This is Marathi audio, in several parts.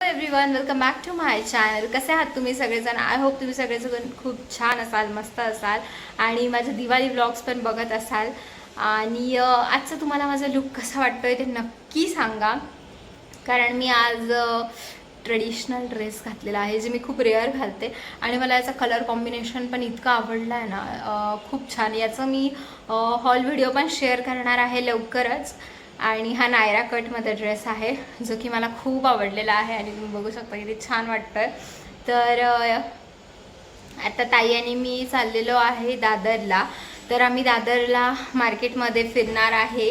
Everyone welcome back to my channel कसे आहात तुम्ही सगळेजण? आय होप तुम्ही सगळेजण खूप छान असाल मस्त असाल आणि माझे दिवाळी व्लॉग्स पण बघत असाल. आणि आजचा तुम्हाला माझा लुक कसा वाटतोय ते नक्की सांगा. कारण मी आज ट्रेडिशनल ड्रेस घातलेला आहे जे मी खूप रेअर घालते. आणि मला याचा कलर कॉम्बिनेशन पण इतकं आवडलं आहे ना खूप छान. याचं मी हॉल व्हिडिओ पण शेअर करणार आहे लवकरच. आणि हा नायरा कटमध्ये ड्रेस आहे जो की मला खूप आवडलेला आहे आणि तुम्ही बघू शकता किती छान वाटतं तर आता ताई आणि मी चाललेलो आहे दादरला. तर आम्ही दादरला मार्केटमध्ये फिरणार आहे.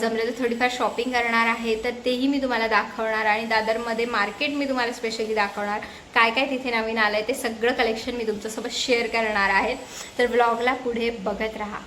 जमलं तर थोडीफार शॉपिंग करणार आहे तर तेही मी तुम्हाला दाखवणार आणि दादरमध्ये मार्केट मी तुम्हाला स्पेशली दाखवणार. काय काय तिथे नवीन आलं आहे ते सगळं कलेक्शन मी तुमच्यासोबत शेअर करणार आहे. तर ब्लॉगला पुढे बघत राहा.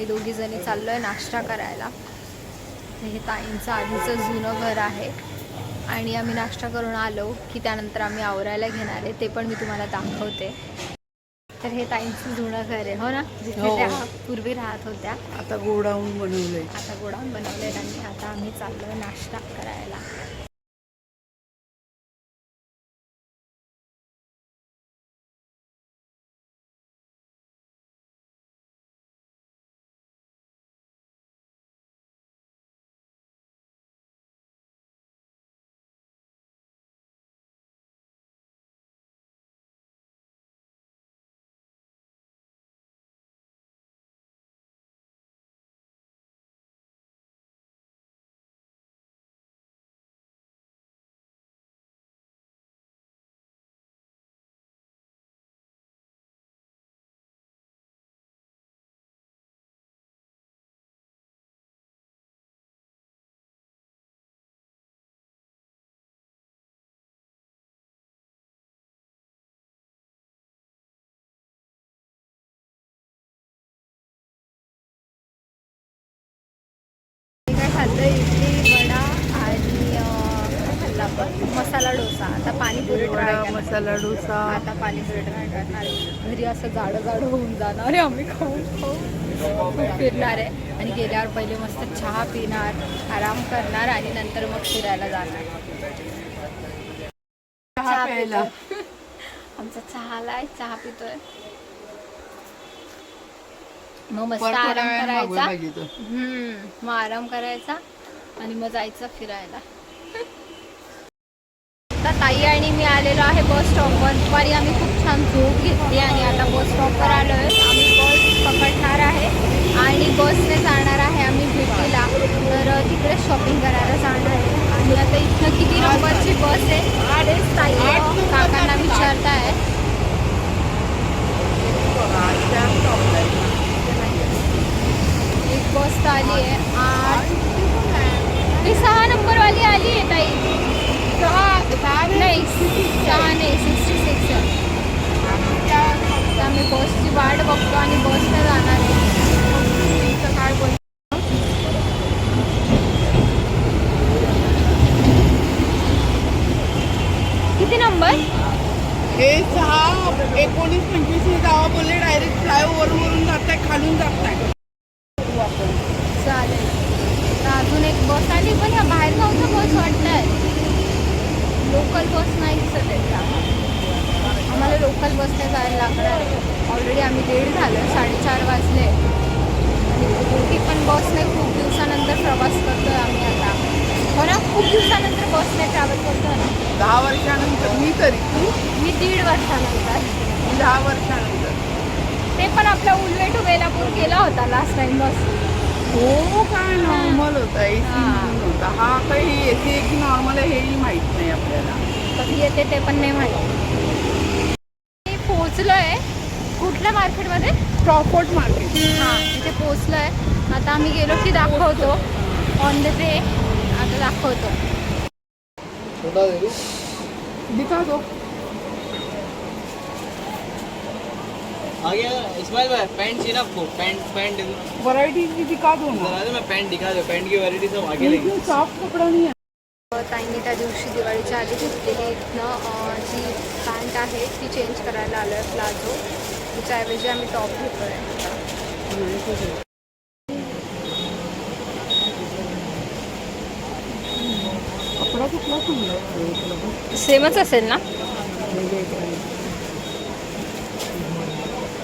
आम्ही दोघी जणी चाललोय नाश्ता करायला. हे ताईंचं आधीचं जुनं घर आहे. आणि आम्ही नाश्ता करून आलो की त्यानंतर आम्ही आवरायला घेणार आहे. ते पण मी तुम्हाला दाखवते. तर हे ताईंचं जुनं घर आहे. हो ना? जिथे हो. त्या पूर्वी राहत होत्या. आता गोडाऊन बनवलंय. आता गोडाऊन बनवले आणि आता आम्ही चाललोय नाश्ता करायला. खाल्लं इडली वडा आणि खाल्लं आपण? मसाला डोसा. आता पाणीपुरी वडा. मसाला डोसा. आता पाणीपुरी ट्राय करणार. घरी असं जाडं जाडं होऊन जाणार आम्ही खाऊन खूप फिरणार आहे. आणि गेल्यावर पहिले मस्त चहा पिणार आराम करणार आणि नंतर मग फिरायला जाणार. चहा प्यायला. आमचा चहा आलाय चहा पितोय. मग मस्त परत आराम वेळाने करायचा. हम्म मग आराम करायचा आणि मग जायचं फिरायला. आता ताई आणि मी आलेलो आहे बस स्टॉपवर दुपारी आम्ही खूप छान झोप घेतली आणि आता बस स्टॉपवर आलो आहे आम्ही बस पकडणार आहे आणि बसने जाणार आहे आम्ही भेटीला तर तिकडे शॉपिंग करायला जाणार आहे. आणि आता इथनं किती नंबरची बस आहे? तेच ताई. वाली बस आहे. आठ. ती सहा नंबरवाली आली आहे ताई. नाही सहा नाही सिक्स्टी सिक्स आम्ही बसची वाट बघतो आणि बसने जाणार आहे. तर काय किती नंबर? हे सहा एकोणीस पंचवीस हे जावा बोलले डायरेक्ट फ्लायओव्हर वरून आहे खालून आहे चालेल. तर अजून एक बस आली पण ह्या बाहेरगावचं बस वाटतंय. लोकल बस नाही दिसत आम्हाला लोकल बसने जायला लागणार ऑलरेडी आम्ही लेट झालो साडेचार वाजले. आणि पण बसने खूप दिवसानंतर प्रवास करतोय आम्ही आता. हो ना खूप दिवसानंतर बसने ट्रॅव्हल करतो ना? दहा वर्षानंतर मी तरी. तू मी दीड वर्षानंतर. दहा वर्षानंतर. ते पण आपला उल्वे टू बेलापूर केला होता लास्ट टाइम बस हो काय नॉर्मल होता. हा. होता हा काही एसी आहे की नॉर्मल आहे हेही माहीत नाही आपल्याला. कधी येते ते पण नाही माहिती. मी पोहोचलोय कुठल्या मार्केटमध्ये? प्रॉपर्ट मार्केट हां तिथे पोहोचलोय. आता आम्ही गेलो की दाखवतो. ऑन द वे आता दाखवतो. दिखा दो इस्माइल भाई पैंट चाहिए ना आपको पैंट पैंट व्हरायटी की दिखा दो ना। जरा दे मैं पैंट दिखा दो पैंट की वैरायटी सब आगे लेंगे। लेकिन साफ कपड़ा नहीं है। ताईंनी त्या दिवशी दिवाळीच्या आधी घेतलेली इथनं जी पॅन्ट आहे ती चेंज करायला आलो आहे प्लाझो तिच्याऐवजी आम्ही टॉप घेतो आहे कपडा कुठला सेमच असेल ना?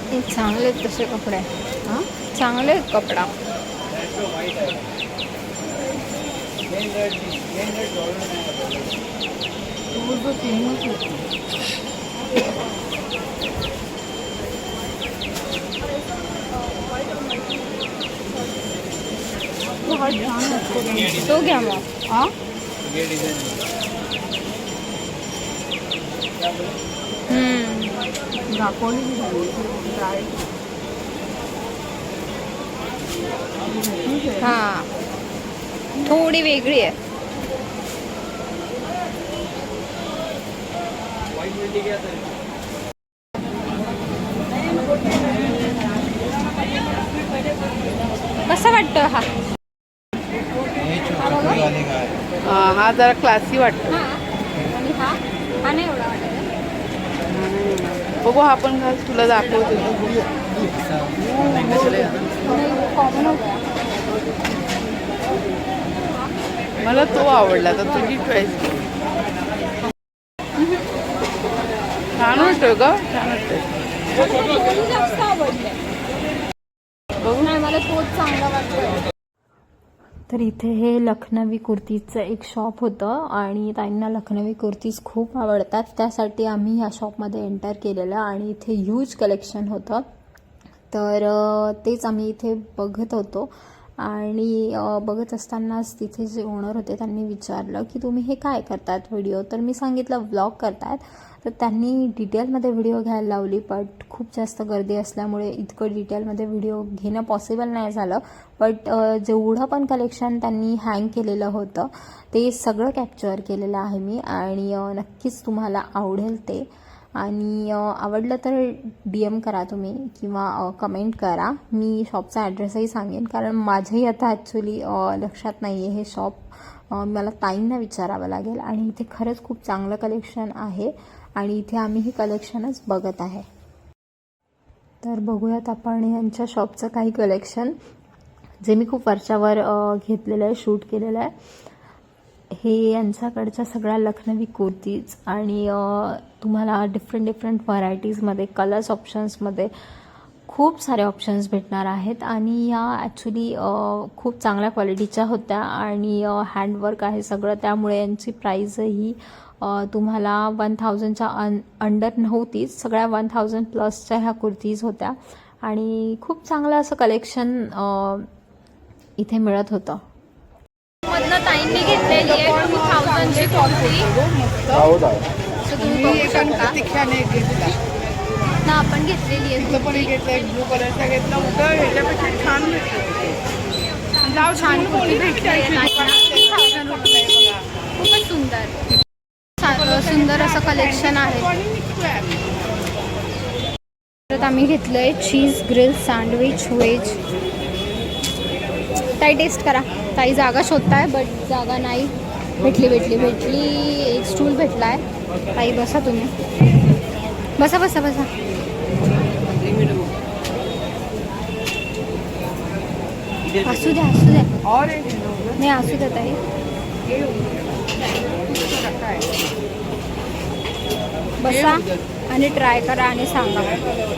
चांगले आहेत तसे कपडे. हां? चांगले आहेत कपडा. तो हा छान असतो तो घ्या मग. हां? हम्म. दाखवली हां. थोडी वेगळी आहे. कसं वाटतं हा? हा जरा क्लासी वाटतो. हा. आणि हा? हा नाही एवढा वाटत. बघू हा पण घाल तुला दाखवतो. मला तो आवडला तर तुझी चॉईस छान वाटतोय ग छान वाटतोय. बघू. नाही मला तोच चांगला वाटतोय. तर इथे हे लखनवी कुर्तीचं एक शॉप होतं आणि त्यांना लखनवी कुर्तीज खूप आवडतात. त्यासाठी आम्ही ह्या शॉपमध्ये एंटर केलेलं आणि इथे ह्यूज कलेक्शन होतं. तर तेच आम्ही इथे बघत होतो. आणि बघत असतानाच तिथे जे ओनर होते त्यांनी विचारलं की तुम्ही हे काय करतात व्हिडिओ तर मी सांगितलं व्लॉग करतात. तर त्यांनी डिटेलमध्ये व्हिडिओ घ्यायला लावली बट खूप जास्त गर्दी असल्यामुळे इतकं डिटेलमध्ये व्हिडिओ घेणं पॉसिबल नाही झालं. बट जेवढं पण कलेक्शन त्यांनी हँग केलेलं होतं ते सगळं कॅप्चर केलेलं आहे मी. आणि नक्कीच तुम्हाला आवडेल ते. आणि आवडलं तर डी एम करा तुम्ही किंवा कमेंट करा. मी शॉपचा ॲड्रेसही सांगेन कारण माझंही आता ॲक्च्युली लक्षात नाही आहे हे शॉप मला ताईंना विचारावं लागेल आणि इथे खरंच खूप चांगलं कलेक्शन आहे आणि इथे आम्ही हे कलेक्शनच बघत आहे. तर बघूयात आपण यांच्या शॉपचं काही कलेक्शन जे मी खूप वरच्यावर घेतलेलं आहे शूट केलेलं आहे. हे यांच्याकडच्या सगळ्या लखनवी कुर्तीज आणि तुम्हाला डिफरंट डिफरंट व्हरायटीजमध्ये कलर्स ऑप्शन्समध्ये खूप सारे ऑप्शन्स भेटणार आहेत. आणि या ॲक्च्युली खूप चांगल्या क्वालिटीच्या होत्या आणि हँडवर्क आहे सगळं. त्यामुळे यांची प्राईजही तुम्हाला वन थाउजंडच्या अन अंडर नव्हतीच. सगळ्या वन थाउजंड प्लसच्या ह्या कुर्तीज होत्या. आणि खूप चांगलं असं कलेक्शन इथे मिळत होतं. मधनं ताईंनी घेतलेली आहे टू थाउजंडची सो तुम्ही बघू शकता घेतला. ना आपण घेतलेली आहे. पण एक घेतला एक ब्लू कलरचा घेतला. उलट ह्याच्यापेक्षा छान भेटतो जाऊ छान कुठली भेटली खूपच सुंदर. सुंदर असं कलेक्शन आहे. परत आम्ही घेतलंय चीज ग्रिल सँडविच व्हेज ताई टेस्ट करा. ताई जागा शोधताय बट जागा नाही. भेटली भेटली भेटली. एक स्टूल भेटला आहे ताई बसा तुम्ही. बसा बसा बसा. असू द्या असू द्या. नाही असू द्या ताई. बसा आणि ट्राय करा आणि सांगा.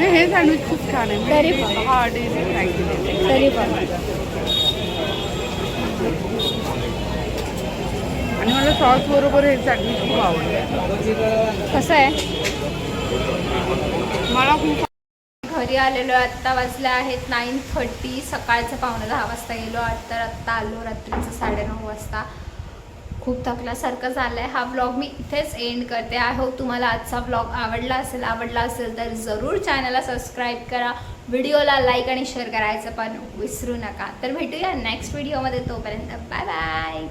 हे सँडविच खूप छान आहे. तरी. तरी पण. आणि मला सॉस बरोबर हे सँडविच खूप आवडते. कसं आहे? मला खूप घरी आलेलो आहे आत्ता वाजले आहेत नाईन थर्टी सकाळचं पावणे दहा वाजता गेलो तर आत्ता आलो रात्रीचं साडेनऊ वाजता. खूप थकल्यासारखं झालं आहे हा ब्लॉग मी इथेच एंड करते. आय होप तुम्हाला आजचा ब्लॉग आवडला असेल. आवडला असेल तर जरूर चॅनलला सबस्क्राईब करा. व्हिडिओला लाईक आणि शेअर करायचं पण विसरू नका. तर भेटूया नेक्स्ट व्हिडिओमध्ये तोपर्यंत बाय बाय